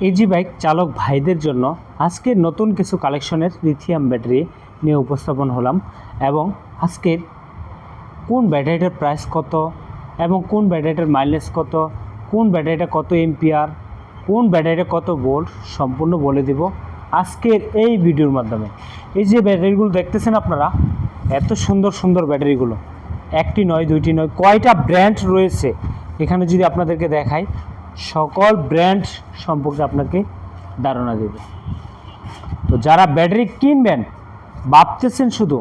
AG bike চালক ভাইদের জন্য আজকের নতুন কিছু কালেকশনের লিথিয়াম ব্যাটারি নিয়ে উপস্থাপন হলাম এবং আজকের কোন ব্যাটারিটার প্রাইস কত এবং কোন ব্যাটারিটার মাইলেজ কত, কোন ব্যাটারিটা কত এমপিআর কোন ব্যাটারিটা কত ভোল্ট সম্পূর্ণ বলে দিব আজকের এই ভিডিওর মাধ্যমে। এই যে ব্যাটারিগুলো দেখতেছেন আপনারা, এত সুন্দর সুন্দর ব্যাটারিগুলো একটি নয়, দুইটি নয়, কয়টা ব্র্যান্ড রয়েছে? এখানে যদি আপনাদেরকে দেখাই সকল ব্র্যান্ড সম্পর্কে আপনাকে ধারণা দেবে। তো যারা ব্যাটারি কিনবেন, ভাবতেছেন শুধু,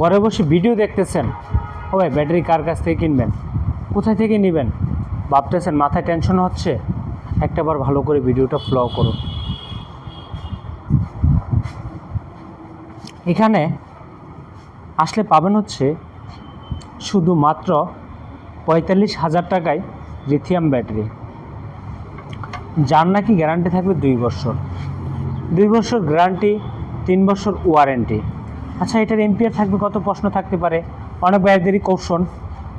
ঘরে বসে ভিডিও দেখতেছেন ও ভাই ব্যাটারি কার কাছ থেকে কিনবেন, কোথায় থেকে নেবেন, ভাবতেছেন মাথায় টেনশন হচ্ছে, একটাবার ভালো করে ভিডিওটা ফ্লো করুন। এখানে আসলে পাবেন হচ্ছে শুধুমাত্র পঁয়তাল্লিশ হাজার টাকায় লিথিয়াম ব্যাটারি যার নাকি গ্যারান্টি থাকবে দুই বছর। দুই বছর গ্যারান্টি, তিন বছর ওয়ারেন্টি। আচ্ছা এটার এমপিআর থাকবে কত? প্রশ্ন থাকতে পারে। অনেক ব্যয়দেরই কৌশল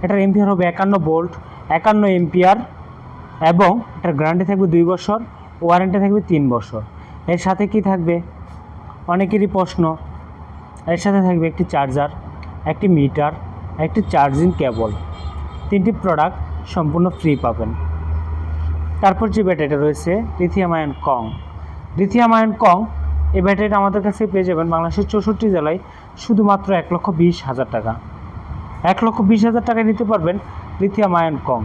এটার এমপিআর হবে একান্ন বোল্ট, একান্ন এমপিআর এবং এটার গ্যারান্টি থাকবে দুই বছর, ওয়ারেন্টি থাকবে তিন বছর। এর সাথে কি থাকবে? অনেকেরই প্রশ্ন। এর সাথে থাকবে একটি চার্জার, একটি মিটার, একটি চার্জিং কেবল। তিনটি প্রোডাক্ট সম্পূর্ণ ফ্রি পাবেন। তারপর যে ব্যাটারিটা রয়েছে লিথিয়াম আয়ন কং লিথিয়াম আয়ন কং এই ব্যাটারিটা আমাদের কাছে পেয়ে যাবেন বাংলাদেশের চৌষট্টি জেলায় শুধুমাত্র এক লক্ষ বিশ হাজার টাকা। এক লক্ষ বিশ হাজার টাকায় নিতে পারবেন লিথিয়াম আয়ন কং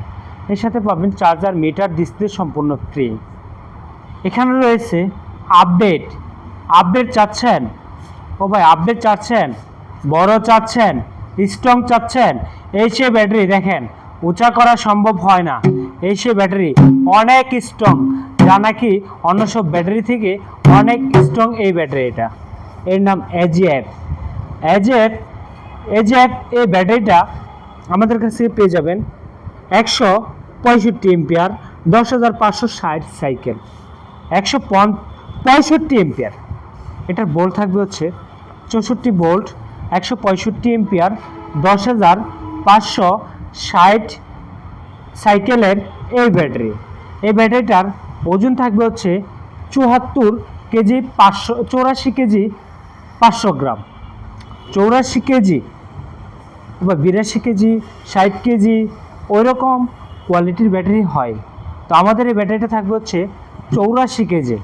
এর সাথে পাবেন চার্জার মিটার ডিসপ্লে সম্পূর্ণ ফ্রি এখানে রয়েছে আপডেট আপডেট চাচ্ছেন? ও ভাই আপডেট চাচ্ছেন? বড় চাচ্ছেন? স্ট্রং চাচ্ছেন? এই সে ব্যাটারি, দেখেন, উঁচা করা সম্ভব হয় না। এই সে ব্যাটারি অনেক স্ট্রং যা নাকি অন্য সব ব্যাটারি থেকে অনেক স্ট্রং এই ব্যাটারিটা এর নাম এজিএফ এজেফ এজেফ এই ব্যাটারিটা আমাদের কাছে পেয়ে যাবেন একশো পঁয়ষট্টি এম্পিয়ার দশ হাজার পাঁচশো ষাট সাইকেল একশো পঁয়ষট্টি এম্পিয়ার এটার বোল্ট থাকবে হচ্ছে চৌষট্টি বোল্ট একশো পঁয়ষট্টি এম্পিয়ার দশ হাজার পাঁচশো ষাট সাইকেলের এই ব্যাটারি। এই ব্যাটারিটার ওজন থাকবে হচ্ছে চুয়াত্তর কেজি পাঁচশো, চৌরাশি কেজি পাঁচশো গ্রাম। চৌরাশি কেজি বা বিরাশি কেজি, ষাট কেজি ওই রকম কোয়ালিটির ব্যাটারি হয়। তো আমাদের এই ব্যাটারিটা থাকবে হচ্ছে চৌরাশি কেজি।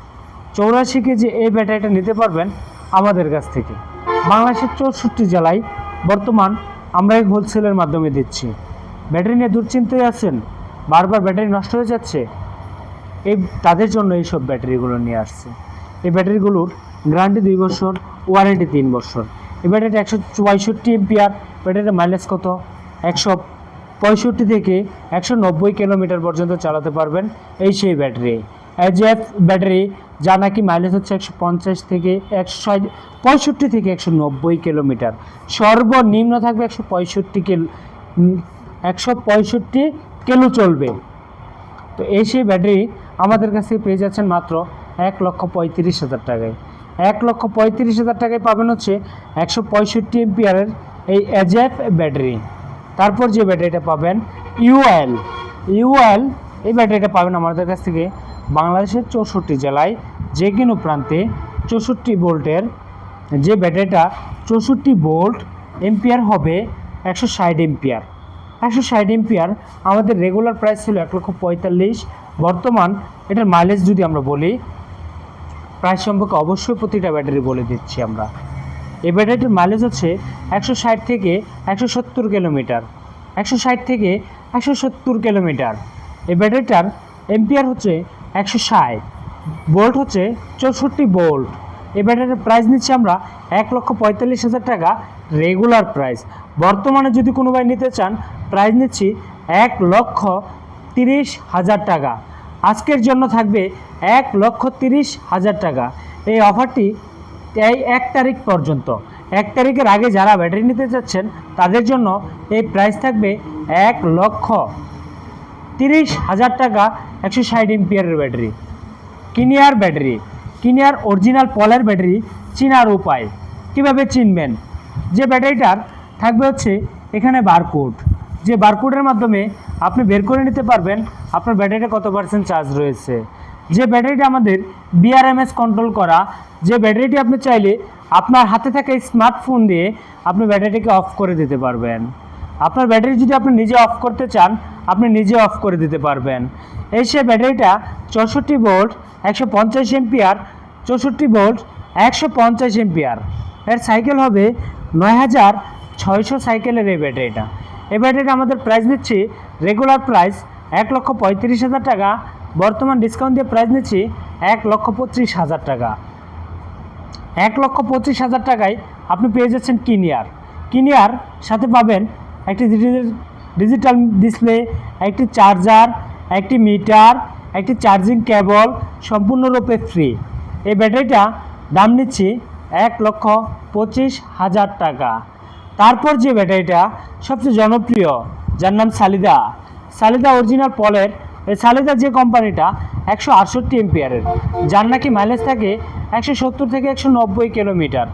চৌরাশি কেজি এই ব্যাটারিটা নিতে পারবেন আমাদের কাছ থেকে। বাংলাদেশের চৌষট্টি জেলায় বর্তমান আমরা এই হোলসেলের মাধ্যমে দিচ্ছি। ব্যাটারি নিয়ে দুশ্চিন্তায় আছেন, বারবার ব্যাটারি নষ্ট হয়ে যাচ্ছে, এই তাদের জন্য এইসব ব্যাটারিগুলো নিয়ে আসছে। এই ব্যাটারিগুলোর গ্যারান্টি দুই বছর, ওয়ারেন্টি তিন বছর। এই ব্যাটারিটা একশো পঁয়ষট্টি এমপিআর, ব্যাটারির মাইলেজ কত? একশো পঁয়ষট্টি থেকে একশো নব্বই কিলোমিটার পর্যন্ত চালাতে পারবেন এই সেই ব্যাটারি। এজএফ ব্যাটারি, যা নাকি মাইলেজ হচ্ছে একশো পঞ্চাশ থেকে একশো পঁয়ষট্টি থেকে একশো নব্বই কিলোমিটার। সর্বনিম্ন থাকবে একশো পঁয়ষট্টি কিলো একশো পঁয়ষট্টি কিলো চলবে। তো এই সেই ব্যাটারি আমাদের কাছে পেয়ে যাচ্ছেন মাত্র এক লক্ষ পঁয়ত্রিশ হাজার টাকায়। এক লক্ষ পঁয়ত্রিশ হাজার টাকায় পাবেন হচ্ছে একশো পঁয়ষট্টি এমপিআরের এই এজেফ ব্যাটারি। তারপর যে ব্যাটারিটা পাবেন ইউএল। ইউএল এই ব্যাটারিটা পাবেন আমাদের কাছ থেকে বাংলাদেশের চৌষট্টি জেলায়, যে কোনো প্রান্তে চৌষট্টি ভোল্টের। যে ব্যাটারিটা চৌষট্টি ভোল্ট এম্পিয়ার হবে, একশো ষাট এম্পিয়ার একশো ষাট এম্পিয়ার আমাদের রেগুলার প্রাইস ছিল এক লক্ষ পঁয়তাল্লিশ। বর্তমান এটার মাইলেজ যদি আমরা বলি প্রাইস সম্পর্কে অবশ্যই প্রতিটা ব্যাটারি বলে দিচ্ছি আমরা। এই ব্যাটারিটির মাইলেজ হচ্ছে একশো ষাট থেকে একশো সত্তর কিলোমিটার একশো ষাট থেকে একশো সত্তর কিলোমিটার এই ব্যাটারিটার এম্পিয়ার হচ্ছে একশো ষাট বোল্ট হচ্ছে চৌষট্টি বোল্ট এই ব্যাটারির প্রাইস নিচ্ছি আমরা এক লক্ষ পঁয়তাল্লিশ হাজার টাকা রেগুলার প্রাইস বর্তমানে যদি কোনো ভাই নিতে চান প্রাইস নিচ্ছি এক লক্ষ তিরিশ হাজার টাকা। আজকের জন্য থাকবে এক লক্ষ তিরিশ হাজার টাকা। এই অফারটি এই এক তারিখ পর্যন্ত। এক তারিখের আগে যারা ব্যাটারি নিতে চাচ্ছেন, তাদের জন্য এই প্রাইস থাকবে এক লক্ষ তিরিশ হাজার টাকা একশো ষাট এমপিয়ারের ব্যাটারি। কিনিয়ার ব্যাটারি। কিনিয়ার অরিজিনাল পলের ব্যাটারি চিনার উপায়। কীভাবে চিনবেন? যে ব্যাটারিটার থাকবে হচ্ছে এখানে বারকোড। যে বারকোডের মাধ্যমে আপনি বের করে নিতে পারবেন আপনার ব্যাটারিটা কত পার্সেন্ট চার্জ রয়েছে। যে ব্যাটারিটা আমাদের বিআরএমএস কন্ট্রোল করা, যে ব্যাটারিটি আপনি চাইলে আপনার হাতে থাকা স্মার্টফোন দিয়ে আপনি ব্যাটারিটিকে অফ করে দিতে পারবেন। আপনার ব্যাটারি যদি আপনি নিজে অফ করতে চান, আপনি নিজে অফ করে দিতে পারবেন। এই সে ব্যাটারিটা চৌষট্টি ভোল্ট একশো পঞ্চাশ এমপিআর, চৌষট্টি ভোল্ট, একশো পঞ্চাশ এমপিআর। এর সাইকেল হবে নয় হাজার ছয়শো সাইকেলের এই ব্যাটারিটা এই ব্যাটারিটা আমাদের প্রাইস নিচ্ছি রেগুলার প্রাইস এক লক্ষ পঁয়ত্রিশ হাজার টাকা, বর্তমান ডিসকাউন্ট দিয়ে প্রাইস নিচ্ছি এক লক্ষ পঁচিশ হাজার টাকা। এক লক্ষ পঁচিশ হাজার টাকায় আপনি পেয়ে যাচ্ছেন কিনিয়ার কিনিয়ার সাথে পাবেন একটি ডিজিটাল ডিসপ্লে একটি চার্জার একটি মিটার একটি চার্জিং কেবল সম্পূর্ণরূপে ফ্রি এই ব্যাটারিটা দাম নিচ্ছি এক লক্ষ পঁচিশ হাজার টাকা। তারপর যে ব্যাটারিটা সবচেয়ে জনপ্রিয়, যার নাম সালিদা। সালিদা অরিজিনাল পলের, এই সালিদা যে কোম্পানিটা একশো আটষট্টি এমপিয়ারের, যার নাকি মাইলেজ থাকে একশো সত্তর থেকে একশো নব্বই কিলোমিটার।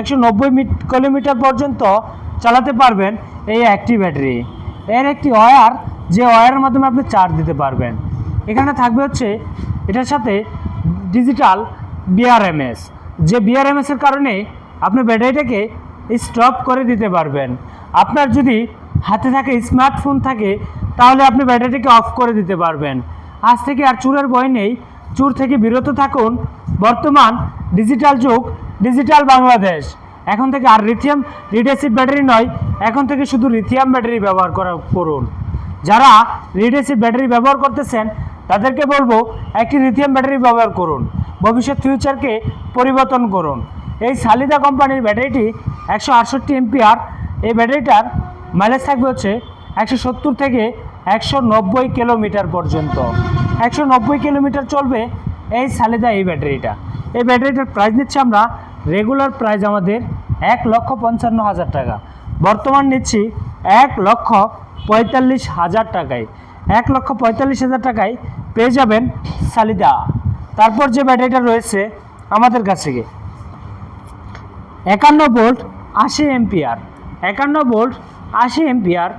একশো নব্বই কিলোমিটার পর্যন্ত চালাতে পারবেন এই একটি ব্যাটারি এর একটি ওয়্যার যে ওয়্যারের মাধ্যমে আপনি চার্জ দিতে পারবেন। এখানে থাকবে হচ্ছে এটার সাথে ডিজিটাল বিআরএমএস যে বিআরএমএস এর কারণে আপনি ব্যাটারিটাকে স্টপ করে দিতে পারবেন। আপনার যদি হাতে থাকে স্মার্টফোন থাকে, তাহলে আপনি ব্যাটারিটাকে অফ করে দিতে পারবেন। আজ থেকে আর চুরের ভয় নেই। চুর থেকে বিরত থাকুন। বর্তমান ডিজিটাল যুগ ডিজিটাল বাংলাদেশ। এখন থেকে আর লিথিয়াম লিড ব্যাটারি নয়, এখন থেকে শুধু লিথিয়াম ব্যাটারি ব্যবহার করা, করুন। যারা লিড ব্যাটারি ব্যবহার করতেছেন তাদেরকে বলব, একটি লিথিয়াম ব্যাটারি ব্যবহার করুন, ভবিষ্যৎ ফিউচারকে পরিবর্তন করুন। এই সালিদা কোম্পানির ব্যাটারিটি একশো আটষট্টি এমপিআর, এই ব্যাটারিটার মাইলেজ থাকবে হচ্ছে একশো সত্তর থেকে একশো নব্বই কিলোমিটার পর্যন্ত। একশো নব্বই কিলোমিটার চলবে এই সালিদা এই ব্যাটারিটা। এই ব্যাটারিটার প্রাইস নিচ্ছি আমরা রেগুলার প্রাইস আমাদের এক লক্ষ পঞ্চান্ন হাজার টাকা। বর্তমান নিচ্ছি এক লক্ষ পঁয়তাল্লিশ হাজার টাকায়। এক লক্ষ পঁয়তাল্লিশ হাজার টাকায় পেয়ে যাবেন সালিদা। তারপর যে ব্যাটারিটা রয়েছে আমাদের কাছে একান্ন ভোল্ট আশি এমপিআর একান্ন ভোল্ট আশি এমপিআর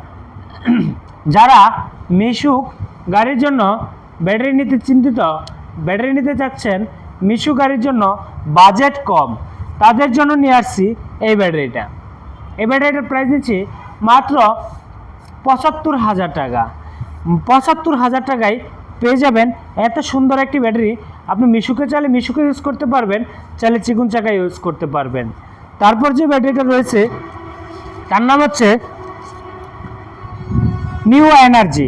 যারা মিশুক গাড়ির জন্য ব্যাটারি নিতে চিন্তিত, ব্যাটারি নিতে চাচ্ছেন মিশু গাড়ির জন্য বাজেট কম, তাদের জন্য নিয়ে আসছি এই ব্যাটারিটা। এই ব্যাটারিটার প্রাইস নিচ্ছি মাত্র পঁচাত্তর হাজার টাকা। পঁচাত্তর হাজার টাকায় পেয়ে যাবেন। এত সুন্দর একটি ব্যাটারি। আপনি মিশুকে চাইলে মিশুকে ইউজ করতে পারবেন, চাইলে চিকুন চাকা ইউজ করতে পারবেন। তারপর যে ব্যাটারিটা রয়েছে, তার নাম হচ্ছে new energy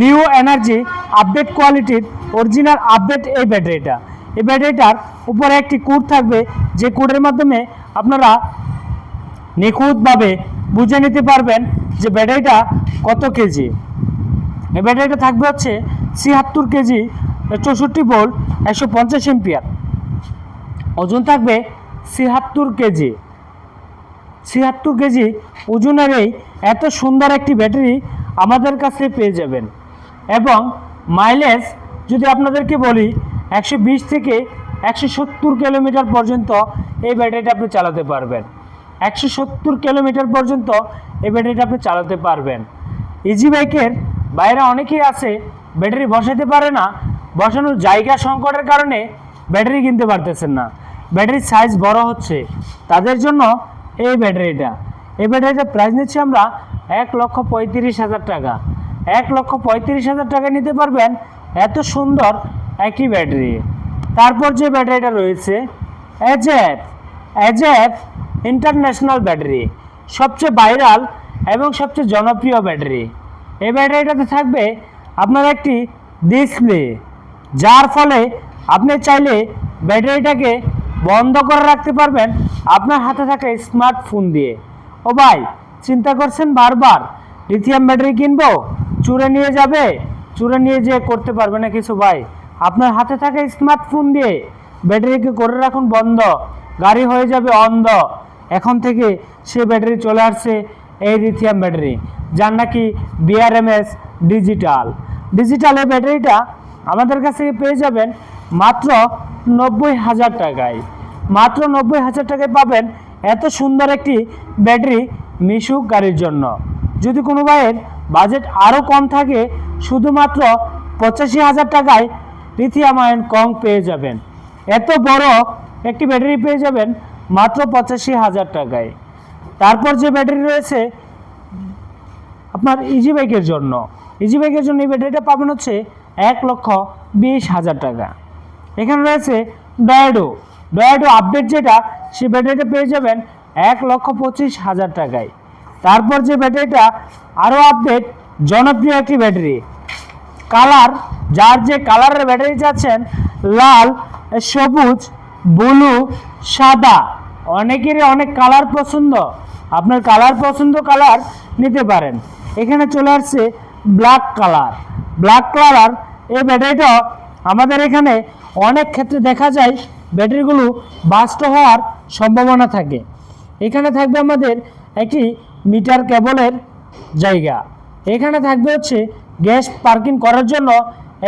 new energy update কোয়ালিটির অরিজিনাল আপডেট এই ব্যাটারিটা। এই ব্যাটারিটার উপরে একটি কোড থাকবে। যে কোডের মাধ্যমে আপনারা নিখুঁতভাবে বুঝে নিতে পারবেন যে ব্যাটারিটা কত কেজি। এই ব্যাটারিটা থাকবে হচ্ছে ছিয়াত্তর কেজি, চৌষট্টি ভোল্ট, একশো পঞ্চাশ এমপিয়ার। ওজন থাকবে ছিয়াত্তর কেজি। ছিয়াত্তর কেজি ওজনের এই এত সুন্দর একটি ব্যাটারি আমাদের কাছে পেয়ে যাবেন। এবং মাইলেজ যদি আপনাদেরকে বলি, একশো বিশ থেকে একশো সত্তর কিলোমিটার পর্যন্ত এই ব্যাটারিটা আপনি চালাতে পারবেন। একশো সত্তর কিলোমিটার পর্যন্ত এই ব্যাটারিটা আপনি চালাতে পারবেন। ইজি বাইকের বাইরে অনেকেই আছে, ব্যাটারি বসাতে পারে না, বসানোর জায়গা সংকটের কারণে ব্যাটারি কিনতে পারতেছেন না। ব্যাটারির সাইজ বড় হচ্ছে, তাদের জন্য এই ব্যাটারিটা। এই ব্যাটারিটার প্রাইস নিচ্ছি আমরা এক লক্ষ পঁয়ত্রিশ হাজার টাকা। এক লক্ষ পঁয়ত্রিশ হাজার টাকা নিতে পারবেন এত সুন্দর একই ব্যাটারি। তারপর যে ব্যাটারিটা রয়েছে এজেফ এজেফ ইন্টারন্যাশনাল ব্যাটারি, সবচেয়ে ভাইরাল এবং সবচেয়ে জনপ্রিয় ব্যাটারি। এই ব্যাটারিটাতে থাকবে আপনার একটি ডিসপ্লে যার ফলে আপনি চাইলে ব্যাটারিটাকে বন্ধ করে রাখতে পারবেন আপনার হাতে থাকা স্মার্টফোন দিয়ে। ও ভাই, চিন্তা করছেন বারবার? লিথিয়াম ব্যাটারি কিনবো? চুরে নিয়ে যাবে? চুরে নিয়ে যেয়ে করতে পারবে না কিছু ভাই। আপনার হাতে থাকা স্মার্টফোন দিয়ে ব্যাটারিকে করে রাখুন বন্ধ। গাড়ি হয়ে যাবে অন্ধ। এখন থেকে সে ব্যাটারি চলে আসছে এই লিথিয়াম ব্যাটারি যার নাকি বিআরএমএস ডিজিটাল ডিজিটাল এই ব্যাটারিটা আমাদের কাছ থেকে পেয়ে যাবেন মাত্র নব্বই হাজার টাকায়। মাত্র নব্বই হাজার টাকায় পাবেন এত সুন্দর একটি ব্যাটারি মিশুক গাড়ির জন্য। যদি কোনো ভাইয়ের বাজেট আরও কম থাকে, শুধুমাত্র পঁচাশি হাজার টাকায় লিথিয়াম আয়ন কং পেয়ে যাবেন। এত বড় একটি ব্যাটারি পেয়ে যাবেন মাত্র পঁচাশি হাজার টাকায়। তারপর যে ব্যাটারি রয়েছে, আপনার ইজি বাইকের জন্য। ইজি বাইকের জন্য এই ব্যাটারিটা পাবেন হচ্ছে এক লক্ষ বিশ হাজার টাকা। এখানে রয়েছে ডয়াডো ডয়াডো আপডেট যেটা, সে ব্যাটারিটা পেয়ে যাবেন এক লক্ষ পঁচিশ হাজার টাকায়। তারপর যে ব্যাটারিটা, আরও আপডেট জনপ্রিয় একটি ব্যাটারি। কালার, যার যে কালারের ব্যাটারি চাচ্ছেন, লাল, সবুজ, ব্লু, সাদা। অনেকেরই অনেক কালার পছন্দ। আপনার কালার পছন্দ কালার নিতে পারেন। এখানে চলে আসছে ব্ল্যাক কালার ব্ল্যাক কালার এই ব্যাটারিটা আমাদের এখানে অনেক ক্ষেত্রে দেখা যায় ব্যাটারিগুলো বাস্ট হওয়ার সম্ভাবনা থাকে। এখানে থাকবে আমাদের একটি মিটার কেবলের জায়গা। এখানে থাকবে হচ্ছে গ্যাস পার্কিং করার জন্য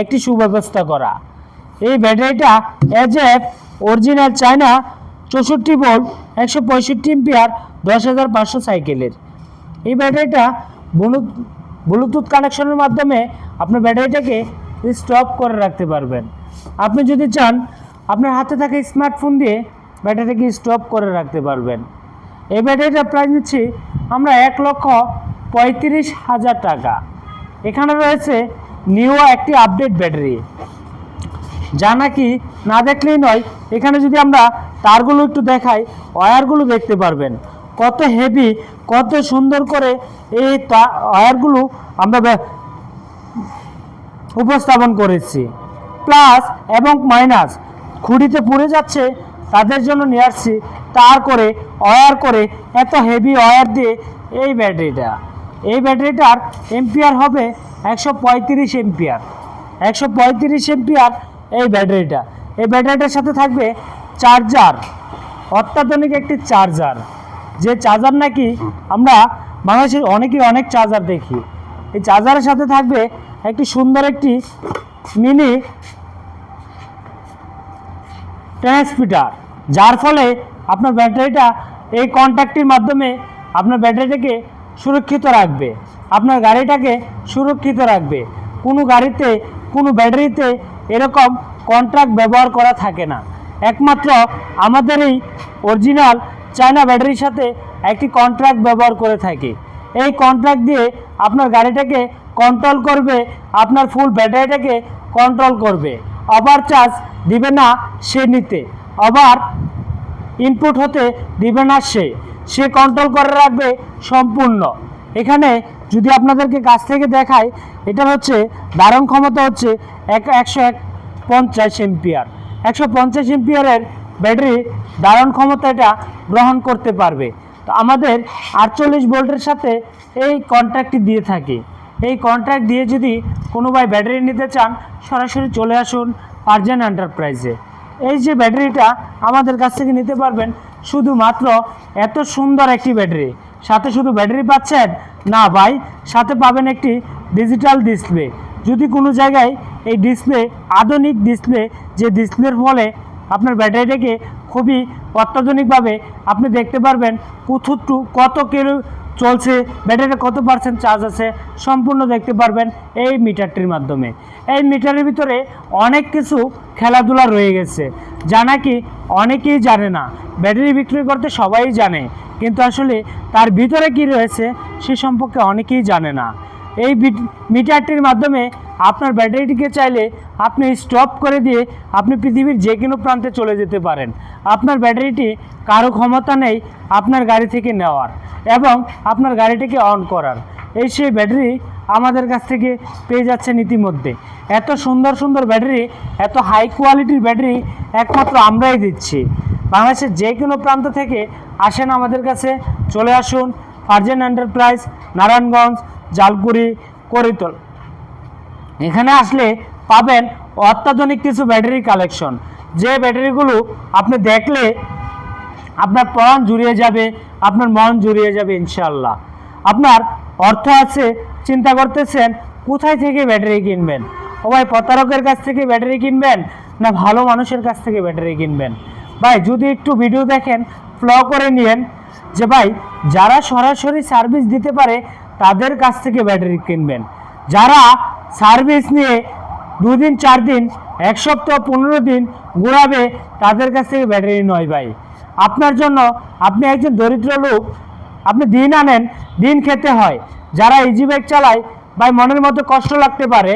একটি সুব্যবস্থা করা। এই ব্যাটারিটা এজ এফ অরিজিনাল চায়না চৌষট্টি ভোল্ট একশো পঁয়ষট্টি এম্পিয়ার দশ হাজার পাঁচশো সাইকেলের। এই ব্যাটারিটা ব্লুটুথ কানেকশনের মাধ্যমে আপনার ব্যাটারিটাকে স্টপ করে রাখতে পারবেন। আপনি যদি চান, আপনার হাতে থাকা স্মার্টফোন দিয়ে ব্যাটারিটাকে স্টপ করে রাখতে পারবেন। এই ব্যাটারিটা প্রাইস নিচ্ছি আমরা এক লক্ষ পঁয়ত্রিশ হাজার টাকা। এখানে রয়েছে নিউ একটি আপডেট ব্যাটারি। যা নাকি না দেখলেই নয়, এখানে যদি আমরা তারগুলো একটু দেখাই ওয়্যারগুলো দেখতে পারবেন। কত হেভি কত সুন্দর করে এই ওয়্যারগুলো আমরা উপস্থাপন করেছি। প্লাস এবং মাইনাস খুঁড়িতে পুড়ে যাচ্ছে, তাদের জন্য নিয়ে আসছি, তার করে ওয়্যার করে, এত হেভি ওয়্যার দিয়ে এই ব্যাটারিটা। এই ব্যাটারিটার এম্পিয়ার হবে একশো পঁয়ত্রিশ এম্পিয়ার একশো পঁয়ত্রিশ এম্পিয়ার এই ব্যাটারিটা। এই ব্যাটারিটার সাথে থাকবে চার্জার অত্যাধুনিক একটি চার্জার যে চার্জার নাকি আমরা বাংলাদেশের অনেকেই অনেক চার্জার দেখি। এই চার্জারের সাথে থাকবে একটি সুন্দর একটি মিনি ট্রান্সমিটার, যার ফলে আপনার ব্যাটারিটা এই কন্ট্যাক্টটির মাধ্যমে আপনার ব্যাটারিটাকে সুরক্ষিত রাখবে, আপনার গাড়িটাকে সুরক্ষিত রাখবে। কোনো গাড়িতে, কোনো ব্যাটারিতে এরকম কন্ট্রাক্ট ব্যবহার করা থাকে না। একমাত্র আমাদের এই অরিজিনাল চায়না ব্যাটারির সাথে একটি কন্ট্রাক্ট ব্যবহার করে থাকে। এই কন্ট্রাক্ট দিয়ে আপনার গাড়িটাকে কন্ট্রোল করবে, আপনার ফুল ব্যাটারিটাকে কন্ট্রোল করবে। ওভার চার্জ দিবে না সে নিতে। আবার ইনপুট হতে দিবে না সে। সে কন্ট্রোল করে রাখবে সম্পূর্ণ। এখানে যদি আপনাদেরকে কাছ থেকে দেখায় এটা হচ্ছে, ধারণ ক্ষমতা হচ্ছে এক একশো এক পঞ্চাশ এম্পিয়ার। একশো পঞ্চাশ এম্পিয়ারের ব্যাটারি ধারণ ক্ষমতা এটা গ্রহণ করতে পারবে। তো আমাদের আটচল্লিশ ভোল্টের সাথে এই কন্ট্রাক্টটি দিয়ে থাকি। এই কন্ট্রাক্ট দিয়ে যদি কোনো ভাই ব্যাটারি নিতে চান, সরাসরি চলে আসুন আর্জেন এন্টারপ্রাইজে এই যে ব্যাটারিটা আমাদের কাছ থেকে নিতে পারবেন, শুধুমাত্র এত সুন্দর একটি ব্যাটারি। সাথে শুধু ব্যাটারি পাচ্ছেন? না ভাই, সাথে পাবেন একটি ডিজিটাল ডিসপ্লে যদি কোনো জায়গায় এই ডিসপ্লে আধুনিক ডিসপ্লে যে ডিসপ্লের ফলে আপনার ব্যাটারিটাকে খুবই অত্যাধুনিকভাবে আপনি দেখতে পারবেন কুথুটু কত কিলো চলছে ব্যাটারিটা কত পার্সেন্ট চার্জ আছে, সম্পূর্ণ দেখতে পারবেন এই মিটারটির মাধ্যমে। এই মিটারের ভিতরে অনেক কিছু খেলাধুলা রয়ে গেছে। যা নাকি অনেকেই জানে না, ব্যাটারি বিক্রি করতে সবাই জানে, কিন্তু আসলে তার ভিতরে কি রয়েছে সে সম্পর্কে অনেকেই জানে না। এই মিটারটির মাধ্যমে আপনার ব্যাটারিটিকে চাইলে আপনি স্টপ করে দিয়ে আপনি পৃথিবীর যে কোনো প্রান্তে চলে যেতে পারেন। আপনার ব্যাটারিটি কারও ক্ষমতা নেই আপনার গাড়ি থেকে নেওয়ার এবং আপনার গাড়িটিকে অন করার। এই সেই ব্যাটারি আমাদের কাছ থেকে পেয়ে যাচ্ছেন ইতিমধ্যে। এত সুন্দর সুন্দর ব্যাটারি, এত হাই কোয়ালিটির ব্যাটারি একমাত্র আমরাই দিচ্ছি। বাংলাদেশের যে কোনো প্রান্ত থেকে আসেন আমাদের কাছে। চলে আসুন ফার্জেন এন্টারপ্রাইজ নারায়ণগঞ্জ জালকুড়ি করিতল এখানে আসলে পাবেন অত্যাধুনিক কিছু ব্যাটারি কালেকশন। যে ব্যাটারিগুলো আপনি দেখলে আপনার প্রাণ জুড়িয়ে যাবে, আপনার মন জুড়িয়ে যাবে ইনশাল্লাহ আপনার অর্থ আছে, চিন্তা করতেছেন, কোথায় থেকে ব্যাটারি কিনবেন? ও ভাই, প্রতারকের কাছ থেকে ব্যাটারি কিনবেন না ভালো মানুষের কাছ থেকে ব্যাটারি কিনবেন? ভাই, যদি একটু ভিডিও দেখেন ফ্ল করে নিয়েন যে ভাই, যারা সরাসরি সার্ভিস দিতে পারে তাদের কাছ থেকে ব্যাটারি কিনবেন। যারা সার্ভিস নিয়ে দুদিন চার দিন এক সপ্তাহ, পনেরো দিন ঘোরাবে, তাদের কাছ থেকে ব্যাটারি নয় ভাই। আপনার জন্য আপনি একজন দরিদ্র লোক, আপনি দিন আনেন, দিন খেতে হয়। যারা ইজি বাইক চালায়, ভাই, মনের মতো কষ্ট লাগতে পারে,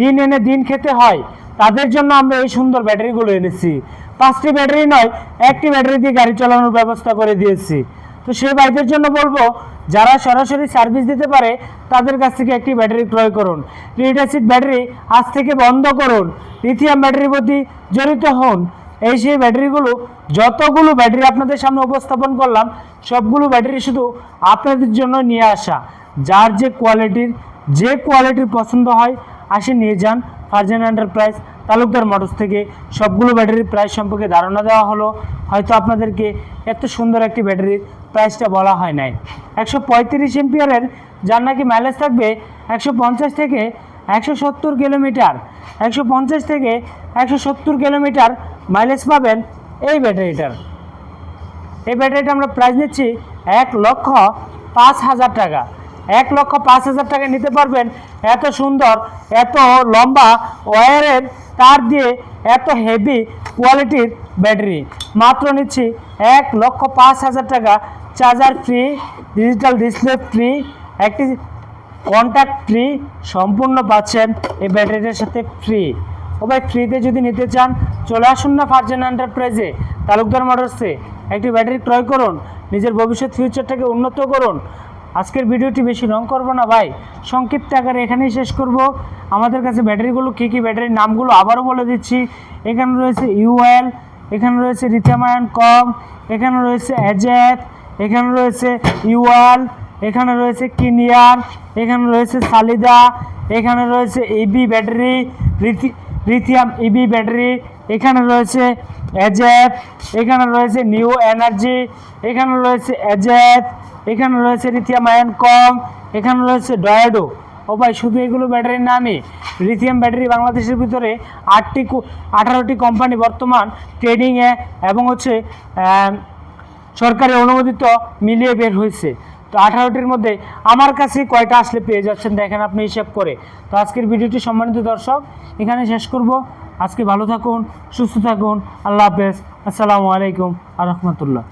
দিন এনে দিন খেতে হয়। তাদের জন্য আমরা এই সুন্দর ব্যাটারিগুলো এনেছি। পাঁচটি ব্যাটারি নয়, একটি ব্যাটারি দিয়ে গাড়ি চালানোর ব্যবস্থা করে দিয়েছি। তো সেই বাইকের জন্য বলব যারা সরাসরি সার্ভিস দিতে পারে, তাদের কাছ থেকে একটি ব্যাটারি ক্রয় করুন। লিড অ্যাসিড ব্যাটারি আজ থেকে বন্ধ করুন। লিথিয়াম ব্যাটারির প্রতি জড়িত হন। এই সেই ব্যাটারিগুলো, যতগুলো ব্যাটারি আপনাদের সামনে উপস্থাপন করলাম, সবগুলো ব্যাটারি শুধু আপনাদের জন্য নিয়ে আসা। যার যে কোয়ালিটির যে কোয়ালিটির পছন্দ হয়, আসে নিয়ে যান ফারজান এন্টারপ্রাইজ তালুকদার মোটরস থেকে। সবগুলো ব্যাটারির প্রাইস সম্পর্কে ধারণা দেওয়া হলো। হয়তো আপনাদেরকে এত সুন্দর একটি ব্যাটারির প্রাইসটা বলা হয় নাই। একশো পঁয়ত্রিশ এমপিয়ারের যার নাকি মাইলেজ থাকবে একশো পঞ্চাশ থেকে একশো সত্তর কিলোমিটার। একশো পঞ্চাশ থেকে একশো সত্তর কিলোমিটার মাইলেজ পাবেন এই ব্যাটারিটার। এই ব্যাটারিটা আমরা প্রাইস নিচ্ছি এক লক্ষ পাঁচ হাজার টাকা। এক লক্ষ পাঁচ হাজার টাকা নিতে পারবেন এত সুন্দর, এত লম্বা ওয়ারের তার দিয়ে, এত হেভি কোয়ালিটির ব্যাটারি। মাত্র নিচ্ছি এক লক্ষ পাঁচ হাজার টাকা। Charger free digital display free একটি কন্ট্যাক্ট ফ্রি সম্পূর্ণ পাচ্ছেন এই ব্যাটারিটার সাথে ফ্রি ও ভাই ফ্রিতে যদি নিতে চান, চলে আসুন না ফারজান এন্টারপ্রাইজে তালুকদার মোটরসে একটি ব্যাটারি ক্রয় করুন, নিজের ভবিষ্যৎ ফিউচারটাকে উন্নত করুন। আজকের ভিডিওটি বেশি রং করব না ভাই। সংক্ষিপ্ত আকারে এখানেই শেষ করব। আমাদের কাছে ব্যাটারিগুলো, কী কী ব্যাটারির নামগুলো আবারও বলে দিচ্ছি। এখানে রয়েছে ইউএল এখানে রয়েছে আয়ন কম এখানে রয়েছে অ্যাজেট এখানে রয়েছে ইউয়াল এখানে রয়েছে কিনিয়ার এখানে রয়েছে সালিদা এখানে রয়েছে ইবি ব্যাটারি লিথি লিথিয়াম ইবি ব্যাটারি এখানে রয়েছে এজেপ এখানে রয়েছে নিউ এনার্জি এখানে রয়েছে এজেপ এখানে রয়েছে লিথিয়াম আয়ন কম এখানে রয়েছে ডয়েডো ও ভাই, শুধু এগুলো ব্যাটারির নামে লিথিয়াম ব্যাটারি বাংলাদেশের ভিতরে আটটি আঠারোটি কোম্পানি বর্তমান ট্রেডিংয়ে এবং হচ্ছে সরকারি অনুমোদিত মিলিয়ে বের হয়েছে। তো আঠারোটির মধ্যে আমার কাছে কয়টা আসলে পেয়ে যাচ্ছেন দেখেন আপনি হিসাব করে। তো আজকের ভিডিওটি সম্মানিত দর্শক, এখানে শেষ করব। আজকে ভালো থাকুন, সুস্থ থাকুন। আল্লাহ হাফেজ। আসসালামু আলাইকুম আ রহমতুল্লাহ।